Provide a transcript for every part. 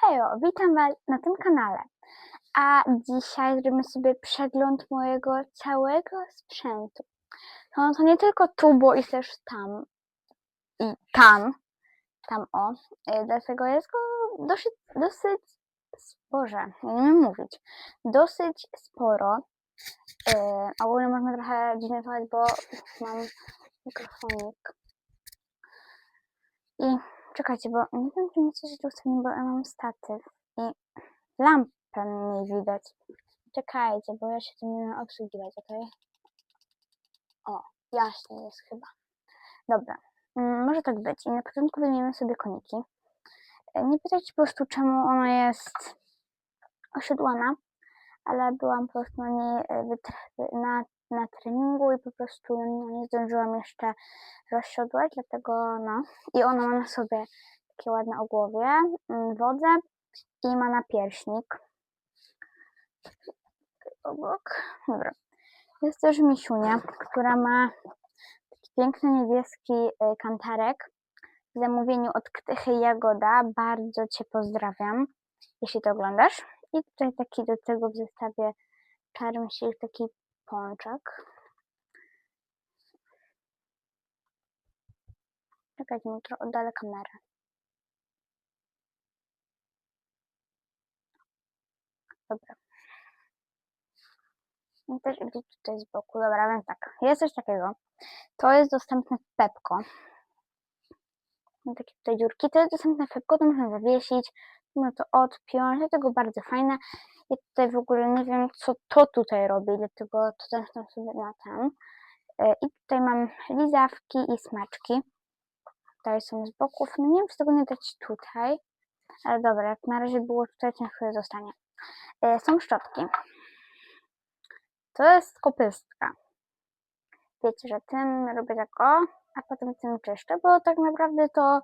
hejo, witam Was na tym kanale. A dzisiaj zrobimy sobie przegląd mojego całego sprzętu. No to nie tylko tu, bo jest też tam i tam, tam o. Y, Dlatego jest go dosyć, dosyć, Boże, nie mówić, dosyć sporo. Yy, ogólnie można trochę dziwnie słuchać, bo mam mikrofonik. I czekajcie, bo nie wiem, czy mi coś ustawić, bo ja mam statyw i lampę mniej widać. Czekajcie, bo ja się tym nie umiem obsługiwać, okej? O, jaśnie jest chyba. Dobra, mm, może tak być. I na początku wymienimy sobie koniki. E, Nie pytajcie po prostu, czemu ona jest osiodłana, ale byłam po prostu na niej e, na, na treningu i po prostu no, nie zdążyłam jeszcze rozsiodłać, dlatego no. I ona ma na sobie takie ładne ogłowie, mm, wodze i ma napierśnik. Obok. Dobra. Jest też misiunia, która ma taki piękny niebieski e, kantarek w zamówieniu od Ktychy Jagoda. Bardzo Cię pozdrawiam, jeśli to oglądasz. I tutaj taki do tego w zestawie czarmsik, taki pączek. Czekajcie, trochę oddalę kamerę. Dobra. I też idzie tutaj z boku. Dobra, więc tak. Jest coś takiego. To jest dostępne w Pepko. Mam takie tutaj dziurki. To jest dostępne w Pepko, to można zawiesić. Można to odpiąć. Dlatego bardzo fajne. Ja tutaj w ogóle nie wiem, co to tutaj robi, dlatego to zamknę sobie na ten. E, I tutaj mam lizawki i smaczki. Tutaj są z boków. No nie wiem, czy tego nie dać tutaj. Ale dobra, jak na razie było tutaj, to sobie zostanie. E, Są szczotki. To jest kopystka. Wiecie, że tym robię tak o, a potem tym czyszczę, bo tak naprawdę to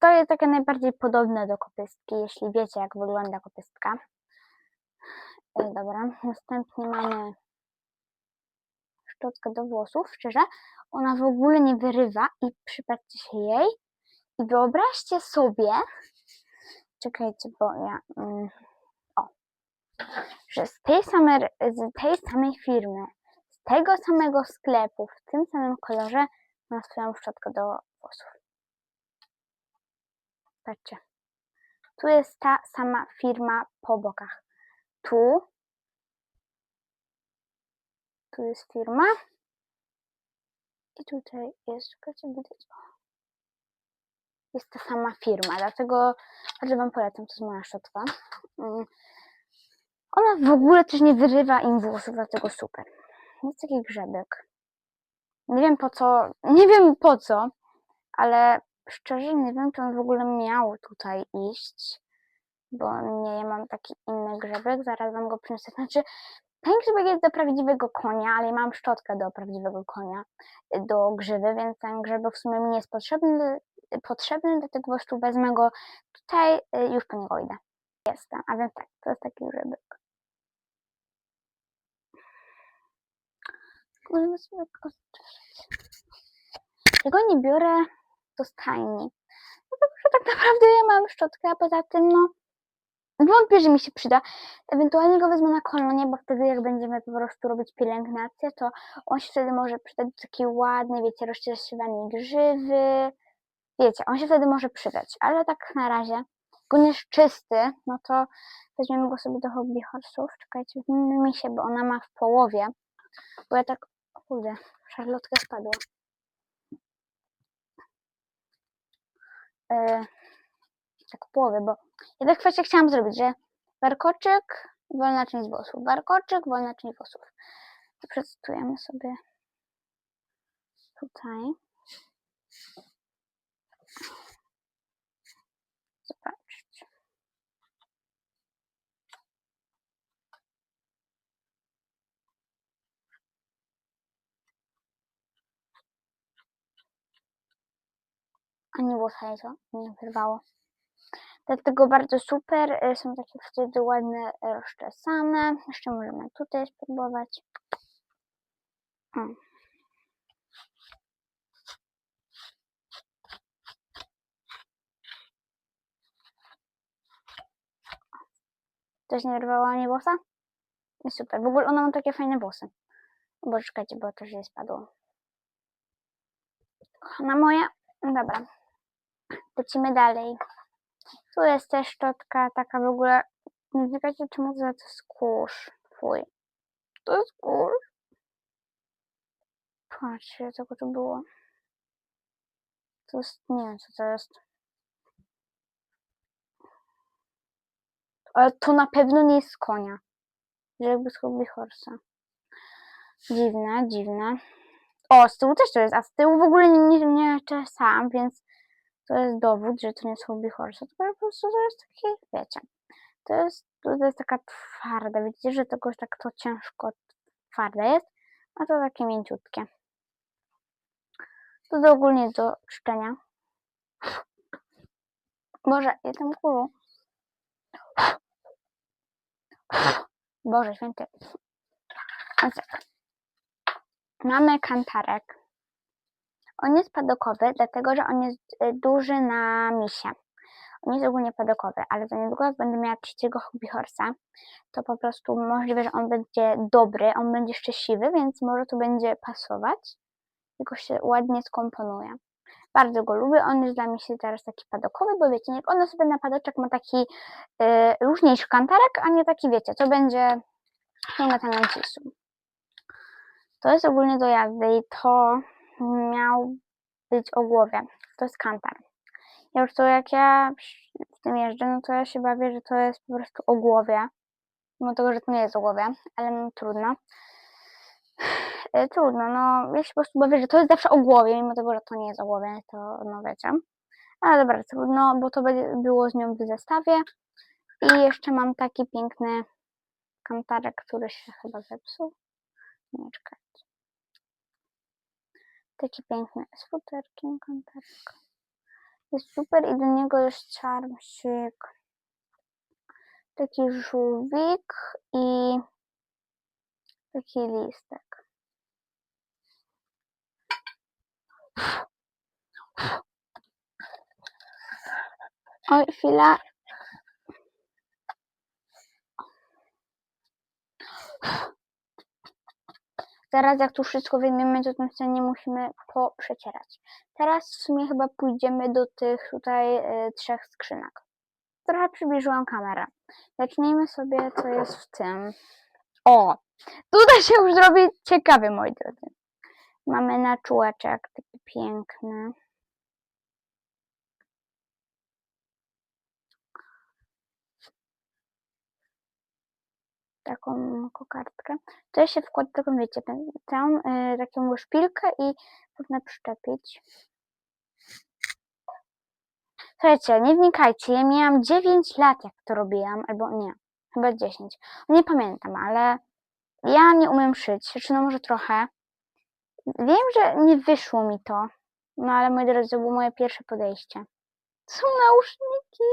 to jest takie najbardziej podobne do kopystki, jeśli wiecie, jak wygląda kopystka. E, Dobra, następnie mamy szczotkę do włosów. Szczerze, ona w ogóle nie wyrywa i przypatrzcie się jej i wyobraźcie sobie, czekajcie, bo ja, mm, o, że z tej, samej, z tej samej firmy, z tego samego sklepu, w tym samym kolorze ma swoją szczotkę do włosów. Patrzcie. Tu jest ta sama firma po bokach. Tu. Tu jest firma. I tutaj jest, czekajcie, widać. Jest ta sama firma, dlatego bardzo Wam polecam, to jest moja szczotka. Mm. Ona w ogóle też nie wyrywa im włosów, dlatego super. Jest taki grzebek. Nie wiem po co, nie wiem po co, ale szczerze nie wiem, czy on w ogóle miał tutaj iść, bo nie, ja mam taki inny grzebek, zaraz wam go przyniosę. Znaczy, ten grzebek jest do prawdziwego konia, ale ja mam szczotkę do prawdziwego konia, y, do grzywy, więc ten grzebek w sumie mi nie jest potrzebny, potrzebny dlatego po prostu wezmę go tutaj, y, już po niego idę. Jestem, a więc tak, to jest taki grzebek. Możemy sobie go nie biorę do stajni. Dlatego, że tak naprawdę ja mam szczotkę, a poza tym, no, wątpię, że mi się przyda. Ewentualnie go wezmę na kolonie, bo wtedy jak będziemy po prostu robić pielęgnację, to on się wtedy może przydać do takiej ładnej, wiecie, rozcieślanej grzywy. Wiecie, on się wtedy może przydać, ale tak na razie, on jest czysty, no to weźmiemy go sobie do hobby horse'ów. Czekajcie, mi się, bo ona ma w połowie, bo ja tak, kurde, szarlotka spadła. E, tak w połowie, bo ja tak właśnie chciałam zrobić, że warkoczyk, wolna część włosów, warkoczyk, wolna część włosów. Przecytujemy sobie tutaj. A nie włosa nie wyrwało. Dlatego bardzo super, y, są takie wtedy ładne, y, rozczesane. Jeszcze możemy tutaj spróbować. Mm. Coś nie wyrwało ani włosa? I super. W ogóle ona ma takie fajne włosy. O Boże, czekajcie, bo to się spadło. Na moje? No Dobra. Lecimy dalej. Tu jest też szczotka taka w ogóle. Nie wiecie czemu to jest kurz. Fuj. To jest kurz. Patrzcie, co to było. To jest, nie wiem co to jest. Ale to na pewno nie jest konia. Że jakby z hobby horsa. Dziwne, dziwne. O, z tyłu też to jest, a z tyłu w ogóle nie, nie, nie więc to jest dowód, że to nie jest hobby horsa, tylko po prostu to jest takie, wiecie, to jest, to jest taka twarda, widzicie, że tego tak to ciężko twarde jest, a to takie mięciutkie. To do ogólnie do czczenia. Boże, jestem kulą. Boże święty. Mamy kantarek. On jest padokowy, dlatego że on jest y, duży na misie. On jest ogólnie padokowy, ale za niedługo jak będę miała trzeciego hobby horsa, to po prostu możliwe, że on będzie dobry, on będzie szczęśliwy, więc może to będzie pasować. Tylko się ładnie skomponuje. Bardzo go lubię, on jest dla mnie się teraz taki padokowy, bo wiecie, jak ona sobie na padoczek ma taki y, luźniejszy kantarek, a nie taki, wiecie, co będzie nie ma tam nacisu. To jest ogólnie do jazdy i to miał być o głowie. To jest kantar. Ja już to jak ja w tym jeżdżę, no to ja się bawię, że to jest po prostu o głowie. Mimo tego, że to nie jest o głowie, ale no, trudno. E, Trudno, no ja się po prostu bawię, że to jest zawsze o głowie, mimo tego, że to nie jest o głowie, to no wiecie. Ale dobra, trudno, bo to będzie było z nią w zestawie. I jeszcze mam taki piękny kantarek, który się chyba zepsuł. Nie, czekajcie. Taki piękny z futerkiem kantarek. Jest super i do niego jest czarmsik. Taki żółwik i taki listek. Oj, chwila. Zaraz jak tu wszystko wyjmiemy, to tym scenie musimy poprzecierać. Teraz w sumie chyba pójdziemy do tych tutaj y, trzech skrzynek. Trochę przybliżyłam kamerę. Zacznijmy sobie, co jest w tym. O! Tutaj się już zrobi ciekawie, moi drodzy. Mamy na czółeczek taki piękny. Taką kokardkę. To się wkłada taką, wiecie, całą y, taką szpilkę i można przyczepić. Słuchajcie, nie wnikajcie, ja miałam 9 lat jak to robiłam, albo nie, chyba 10. Nie pamiętam, ale ja nie umiem szyć, znaczy no może trochę. Wiem, że nie wyszło mi to, no ale moi drodzy, to było moje pierwsze podejście. Są nauszniki,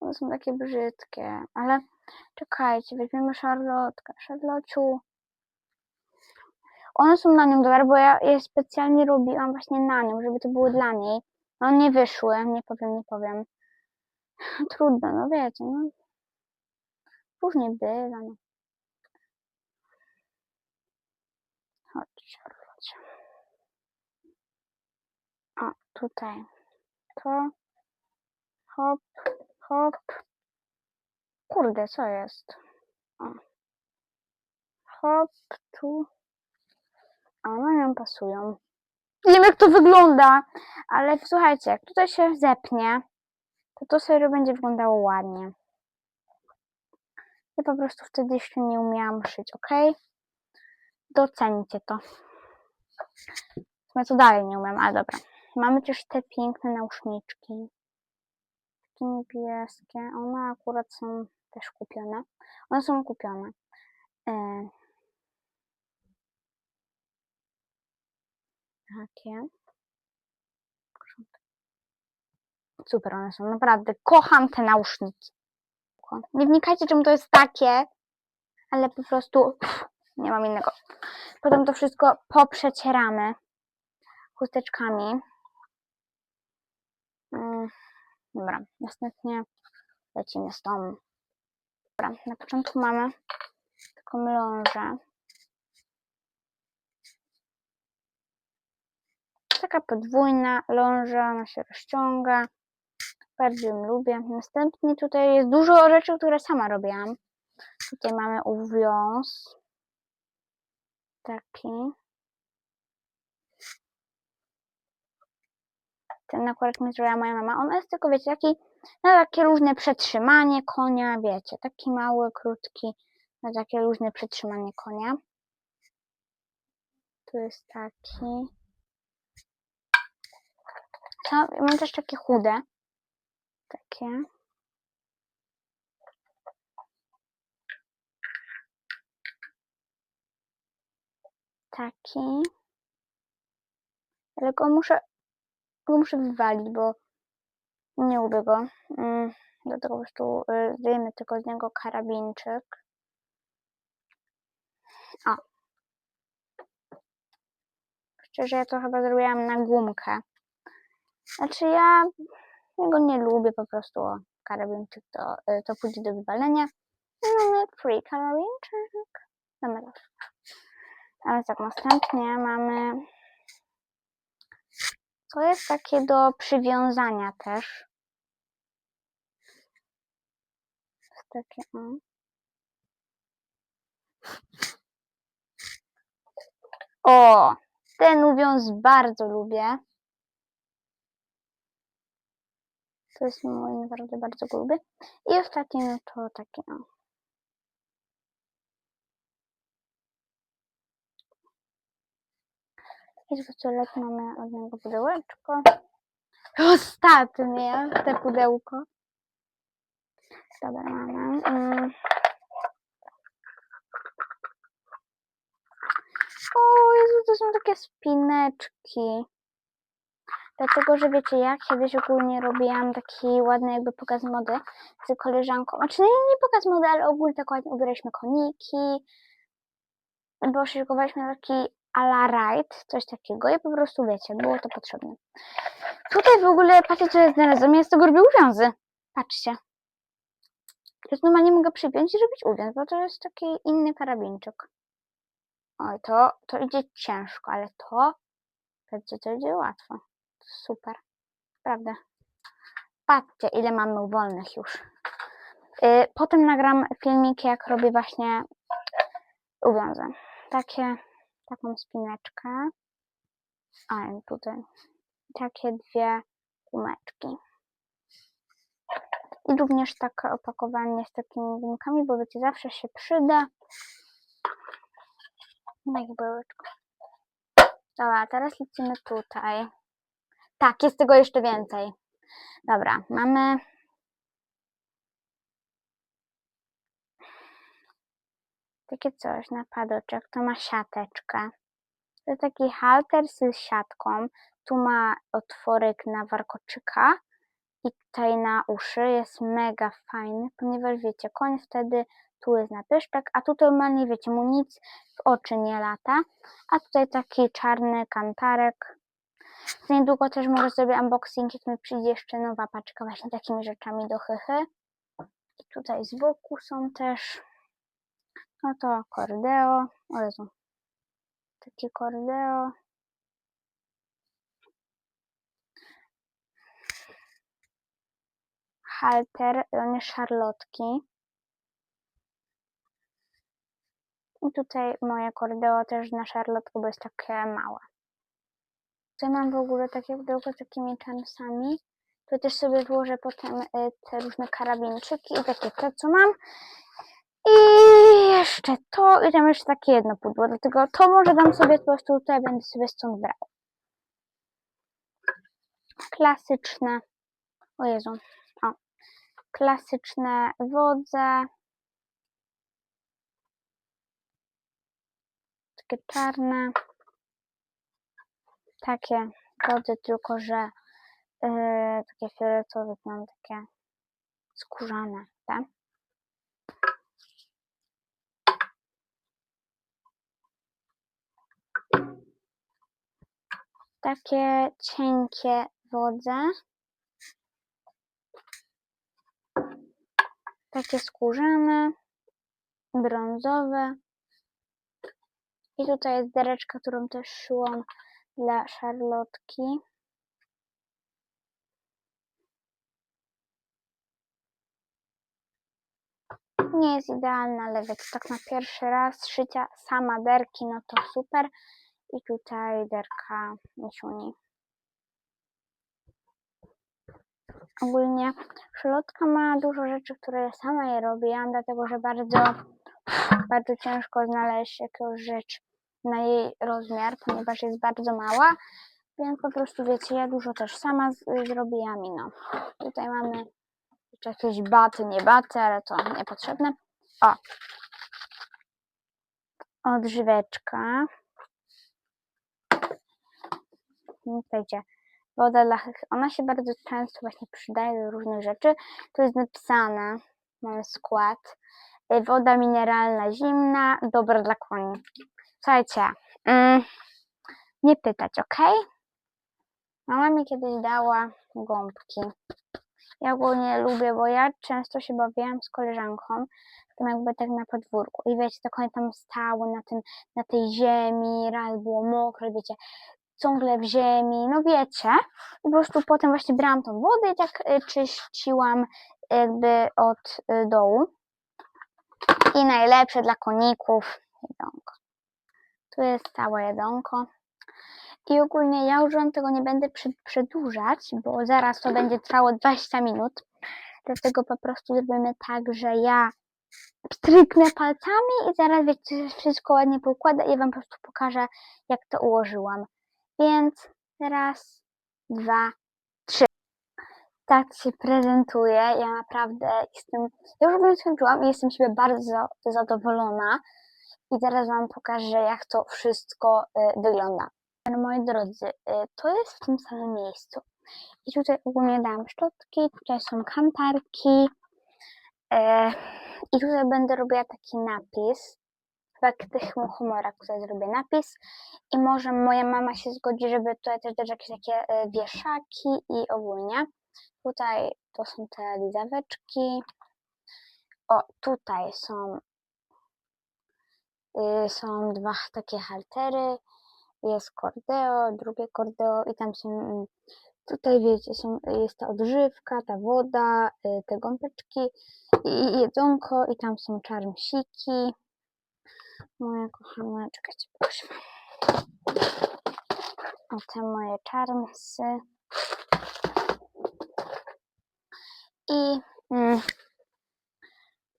one są takie brzydkie, ale Czekajcie, weźmiemy szarlotkę. Szarlociu. One są na nią dobre, bo ja je specjalnie robiłam właśnie na nią, żeby to było dla niej. No nie wyszły, nie powiem, nie powiem. Trudno, no wiecie, no. Różnie bywa, no. Chodź, Szarlocie. O, tutaj. To. Hop, hop. Kurde, co jest? O. Hop, tu. A one nam pasują. Nie wiem jak to wygląda, ale słuchajcie, jak tutaj się zepnie, to to serio będzie wyglądało ładnie. Ja po prostu wtedy jeszcze nie umiałam szyć, ok? Doceńcie to. Ja to dalej nie umiem, ale dobra. Mamy też te piękne nauszniczki. Takie niebieskie. One akurat są też kupione. One są kupione. E, takie. Super one są, naprawdę. Kocham te nauszniki. Nie wnikajcie, czemu to jest takie, ale po prostu pff, nie mam innego. Potem to wszystko poprzecieramy chusteczkami. Mm, dobra, następnie lecimy z tą Dobra, na początku mamy taką lążę. Taka podwójna ląża, ona się rozciąga. Bardzo ją lubię. Następnie tutaj jest dużo rzeczy, które sama robiłam. Tutaj mamy uwiąz. Taki. Ten akurat mi zrobiła moja mama. On jest tylko, wiecie, taki na takie różne przetrzymanie konia, wiecie, taki mały, krótki, na takie różne przetrzymanie konia. Tu jest taki. Co? Mam też takie chude. Takie. Taki. Ale go muszę, go muszę wywalić, bo nie lubię go. Mm, Dlatego po prostu y, zdejmę tylko z niego karabinczyk. O. Szczerze, ja to chyba zrobiłam na gumkę. Znaczy ja, go nie lubię po prostu. O, karabinczyk to, y, to pójdzie do wywalenia. Mamy free karabinczyk. To. A więc tak, następnie mamy... To jest takie do przywiązania też. Jest takie, o. O, ten uwiąz bardzo lubię. To jest mój naprawdę bardzo lubię. I ostatni to taki, o. I z lepiej mamy od niego pudełeczko. Ostatnie, te pudełko. Dobra, mamy. Mm. O Jezu, to są takie spineczki. Dlatego, że wiecie, ja kiedyś ogólnie robiłam taki ładny jakby pokaz mody z koleżanką. Znaczy nie, nie pokaz mody, ale ogólnie tak ładnie ubieraliśmy koniki. Bo szykowaliśmy taki a la ride, coś takiego i po prostu wiecie, było to potrzebne. Tutaj w ogóle, patrzcie co ja znalazłam, jest to grubie uwiązy. Patrzcie. Już normalnie mogę przypiąć i zrobić uwięz, bo to jest taki inny karabinczyk. Oj, to, to idzie ciężko, ale to, wiecie, to idzie łatwo. Super. Prawda. Patrzcie, ile mamy wolnych już. Yy, potem nagram filmiki, jak robię właśnie uwiązę. Takie, taką spineczkę. A, tutaj. Takie dwie gumeczki. I również takie opakowanie z takimi gumkami, bo wiecie, zawsze się przyda. No i byłeczko. Dobra, teraz lecimy tutaj. Tak, jest tego jeszcze więcej. Dobra, mamy takie coś na padoczek, to ma siateczkę. To taki halter z siatką. Tu ma otworek na warkoczyka i tutaj na uszy. Jest mega fajny, ponieważ wiecie, koń wtedy tu jest na pyszczek, a tutaj normalnie wiecie, mu nic w oczy nie lata. A tutaj taki czarny kantarek. Za niedługo też może zrobię unboxing, jak mi przyjdzie jeszcze nowa paczka właśnie takimi rzeczami do chychy. I tutaj z boku są też no to kordeo. O Jezu. Takie kordeo. Halter, on jest szarlotki. I tutaj moje kordeo też na szarlotku, bo jest takie małe. Tutaj mam w ogóle takie pudełko z takimi czarnsami. Tu też sobie włożę potem y, te różne karabinczyki i takie te, co mam. I jeszcze to, i tam jeszcze takie jedno pudło, dlatego to może dam sobie po prostu tutaj, będę sobie stąd brał. Klasyczne, o Jezu, o, klasyczne wodze. Takie czarne. Takie wodze, tylko że yy, takie fioletowe, mam takie skórzane, tak? Takie cienkie wodze. takie skórzane, brązowe. I tutaj jest dereczka, którą też szyłam dla szarlotki. Nie jest idealna, ale tak na pierwszy raz szycia sama derki, no to super. I tutaj derka misiuni. Ogólnie szarlotka ma dużo rzeczy, które ja sama je robiłam, dlatego że bardzo, bardzo ciężko znaleźć jakąś rzecz na jej rozmiar, ponieważ jest bardzo mała. Więc po prostu wiecie, ja dużo też sama z, zrobiłam i no. Tutaj mamy jeszcze jakieś baty, nie baty, ale to niepotrzebne. O! Odżyweczka. Wiecie, woda dla Ona się bardzo często właśnie przydaje do różnych rzeczy. Tu jest napisane, mamy skład. y, Woda mineralna zimna, dobra dla koni. Słuchajcie, mm, nie pytać, ok? Mama mi kiedyś dała gąbki. Ja ogólnie lubię, bo ja często się bawiłam z koleżanką, tam jakby tak na podwórku. I wiecie, tak one tam stały na, tym, na tej ziemi, raz było mokre, wiecie, ciągle w ziemi, no wiecie. I po prostu potem właśnie brałam tą wodę i tak y, czyściłam jakby od y, dołu. I najlepsze dla koników jedzonko. Tu jest całe jedzonko. I ogólnie ja już wam tego nie będę przedłużać, bo zaraz to będzie trwało 20 minut. Dlatego po prostu zrobimy tak, że ja stryknę palcami i zaraz wiecie, wszystko ładnie poukłada i ja wam po prostu pokażę, jak to ułożyłam. Więc raz, dwa, trzy. Tak się prezentuje. Ja naprawdę jestem. Ja już ogólnie skończyłam i jestem z siebie bardzo zadowolona. I teraz wam pokażę, jak to wszystko y, wygląda. Moi drodzy, y, to jest w tym samym miejscu. I tutaj ogólnie dałam szczotki, tutaj są kantarki. y, I tutaj będę robiła taki napis. Tych humorach tutaj zrobię napis. I może moja mama się zgodzi, żeby tutaj też dać jakieś takie y, wieszaki i ogólnie. Tutaj to są te lizaweczki. O, tutaj są y, są dwa takie haltery. Jest kordeo, drugie kordeo i tam są mm, tutaj wiecie, są, jest ta odżywka, ta woda, y, te gąbeczki i jedzonko i tam są czarmsiki. Moja kochana, czekajcie, proszę. O te moje czarmsy. I mm,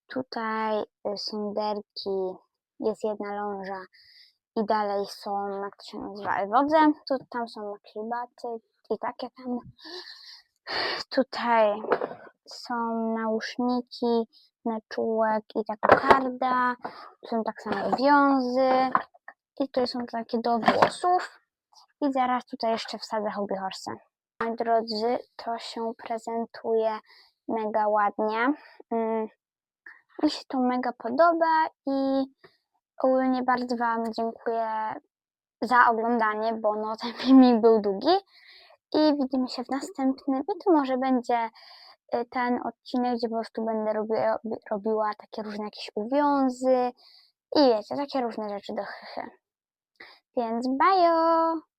tutaj y, są derki, jest jedna ląża i dalej są, jak to się nazywa, wodze. Tu, tam są maklibaty i takie tam. Tutaj są nauszniki na czółek i ta kokarda. Tu są tak samo wiązy. I tutaj są takie do włosów. I zaraz tutaj jeszcze wsadzę hobby horse. Moi drodzy, to się prezentuje mega ładnie. Mm, Mi się to mega podoba i ogólnie bardzo Wam dziękuję za oglądanie, bo no ten filmik był długi. I widzimy się w następnym. I to może będzie ten odcinek, gdzie po prostu będę robiła, robiła takie różne jakieś uwiązy i wiecie, takie różne rzeczy do chychy. Więc bajo!